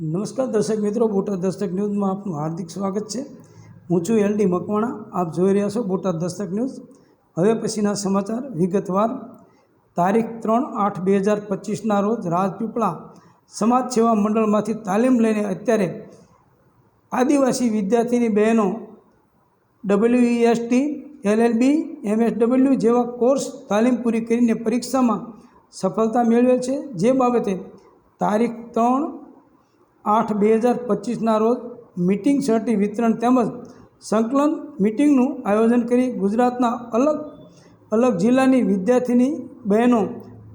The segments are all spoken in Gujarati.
નમસ્કાર દર્શક મિત્રો, બોટાદ દસ્તક ન્યૂઝમાં આપનું હાર્દિક સ્વાગત છે. હું છું એલડી મકવાણા, આપ જોઈ રહ્યા છો બોટાદ દસ્તક ન્યૂઝ. હવે પછીના સમાચાર વિગતવાર. તારીખ ત્રણ આઠ બે હજાર પચીસના રોજ રાજપીપળા સમાજ સેવા મંડળમાંથી તાલીમ લઈને અત્યારે આદિવાસી વિદ્યાર્થીની બહેનો W E S T LLB MSW જેવા કોર્સ તાલીમ પૂરી કરીને પરીક્ષામાં સફળતા મેળવેલ છે. જે બાબતે તારીખ ત્રણ આઠ બે હજાર પચીસના રોજ મિટિંગ સર્ટી વિતરણ તેમજ સંકલન મિટિંગનું આયોજન કરી ગુજરાતના અલગ અલગ જિલ્લાની વિદ્યાર્થીની બહેનો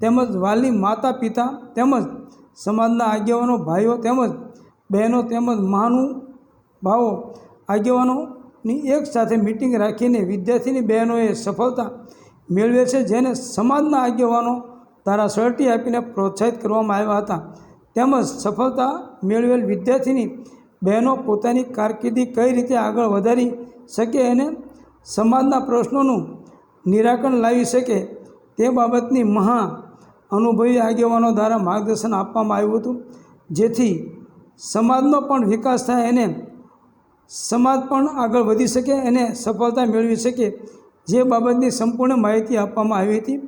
તેમજ વાલી માતા પિતા તેમજ સમાજના આગેવાનો, ભાઈઓ તેમજ બહેનો તેમજ મહાનુભાવો આગેવાનોની એક સાથે મિટિંગ રાખીને વિદ્યાર્થીની બહેનોએ સફળતા મેળવે છે, જેને સમાજના આગેવાનો દ્વારા સર્ટી આપીને પ્રોત્સાહિત કરવામાં આવ્યા હતા. તેમજ સફળતા મેળવેલ વિદ્યાર્થીની બહેનો પોતાની કારકિર્દી કઈ રીતે આગળ વધારી શકે અને સમાજના પ્રશ્નોનું નિરાકરણ લાવી શકે તે બાબતની મહા અનુભવી આગેવાનો દ્વારા માર્ગદર્શન આપવામાં આવ્યું હતું. જેથી સમાજનો પણ વિકાસ થાય અને સમાજ પણ આગળ વધી શકે અને સફળતા મેળવી શકે જે બાબતની સંપૂર્ણ માહિતી આપવામાં આવી હતી.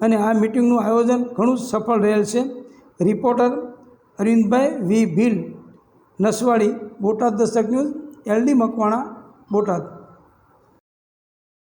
અને આ મિટિંગનું આયોજન ઘણું સફળ રહેલ છે. Reporter Arvindbhai V Bhil Naswadi Botad Dastak news LD Makwana Botad